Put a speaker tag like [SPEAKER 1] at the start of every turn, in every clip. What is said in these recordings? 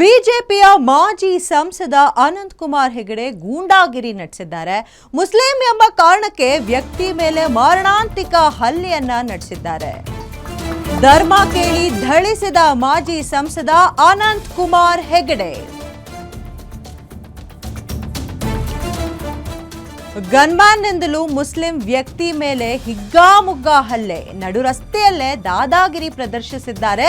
[SPEAKER 1] ಬಿಜೆಪಿಯ ಮಾಜಿ ಸಂಸದ ಅನಂತ್ ಕುಮಾರ್ ಹೆಗಡೆ ಗೂಂಡಾಗಿರಿ ನಡೆಸಿದ್ದಾರೆ. ಮುಸ್ಲಿಂ ಎಂಬ ಕಾರಣಕ್ಕೆ ವ್ಯಕ್ತಿ ಮೇಲೆ ಮಾರಣಾಂತಿಕ ಹಲ್ಲೆಯನ್ನ ನಡೆಸಿದ್ದಾರೆ. ಧರ್ಮ ಕೇಳಿ ಧಳಿಸಿದ ಮಾಜಿ ಸಂಸದ ಅನಂತ್ ಕುಮಾರ್ ಹೆಗಡೆ. ಗನ್ಮ್ಯಾನ್ನಿಂದಲೂ ಮುಸ್ಲಿಂ ವ್ಯಕ್ತಿ ಮೇಲೆ ಹಿಗ್ಗಾಮುಗ್ಗಾ ಹಲ್ಲೆ. ನಡು ರಸ್ತೆಯಲ್ಲೇ ದಾದಾಗಿರಿ ಪ್ರದರ್ಶಿಸಿದ್ದಾರೆ.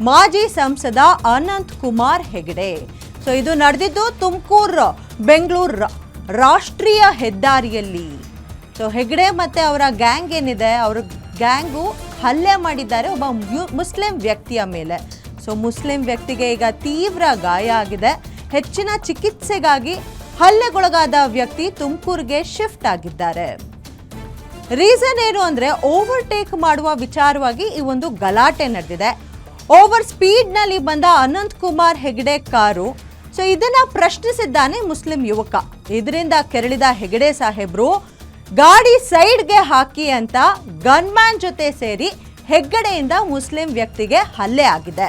[SPEAKER 1] ಮಾಜಿ ಸಂಸದ ಅನಂತ್ ಕುಮಾರ್ ಹೆಗಡೆ. ಸೊ, ಇದು ನಡೆದಿದ್ದು ತುಮಕೂರು, ಬೆಂಗಳೂರು ರಾಷ್ಟ್ರೀಯ ಹೆದ್ದಾರಿಯಲ್ಲಿ. ಸೊ, ಹೆಗಡೆ ಮತ್ತೆ ಅವರ ಗ್ಯಾಂಗ್ ಏನಿದೆ, ಅವ್ರ ಗ್ಯಾಂಗು ಹಲ್ಲೆ ಮಾಡಿದ್ದಾರೆ ಒಬ್ಬ ಮುಸ್ಲಿಂ ವ್ಯಕ್ತಿಯ ಮೇಲೆ. ಸೊ, ಮುಸ್ಲಿಂ ವ್ಯಕ್ತಿಗೆ ಈಗ ತೀವ್ರ ಗಾಯ ಆಗಿದೆ. ಹೆಚ್ಚಿನ ಚಿಕಿತ್ಸೆಗಾಗಿ ಹಲ್ಲೆಗೊಳಗಾದ ವ್ಯಕ್ತಿ ತುಮಕೂರಿಗೆ ಶಿಫ್ಟ್ ಆಗಿದ್ದಾರೆ. ರೀಸನ್ ಏನು ಅಂದ್ರೆ, ಓವರ್ಟೇಕ್ ಮಾಡುವ ವಿಚಾರವಾಗಿ ಈ ಒಂದು ಗಲಾಟೆ ನಡೆದಿದೆ. ಓವರ್ ಸ್ಪೀಡ್ನಲ್ಲಿ ಬಂದ ಅನಂತ್ ಕುಮಾರ್ ಹೆಗಡೆ ಕಾರು, ಸೊ ಇದನ್ನ ಪ್ರಶ್ನಿಸಿದ್ದಾನೆ ಮುಸ್ಲಿಂ ಯುವಕ. ಇದರಿಂದ ಕೆರಳಿದ ಹೆಗಡೆ ಸಾಹೇಬ್ರು, ಗಾಡಿ ಸೈಡ್ಗೆ ಹಾಕಿ ಅಂತ ಗನ್ಮ್ಯಾನ್ ಜೊತೆ ಸೇರಿ ಹೆಗ್ಗಡೆಯಿಂದ ಮುಸ್ಲಿಂ ವ್ಯಕ್ತಿಗೆ ಹಲ್ಲೆ ಆಗಿದೆ.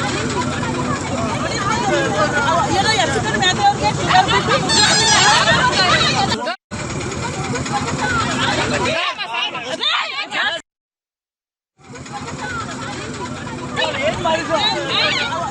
[SPEAKER 2] 哎，你妈的！哎，你妈的！哎，你
[SPEAKER 3] 妈！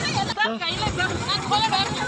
[SPEAKER 3] Kaila, Bram.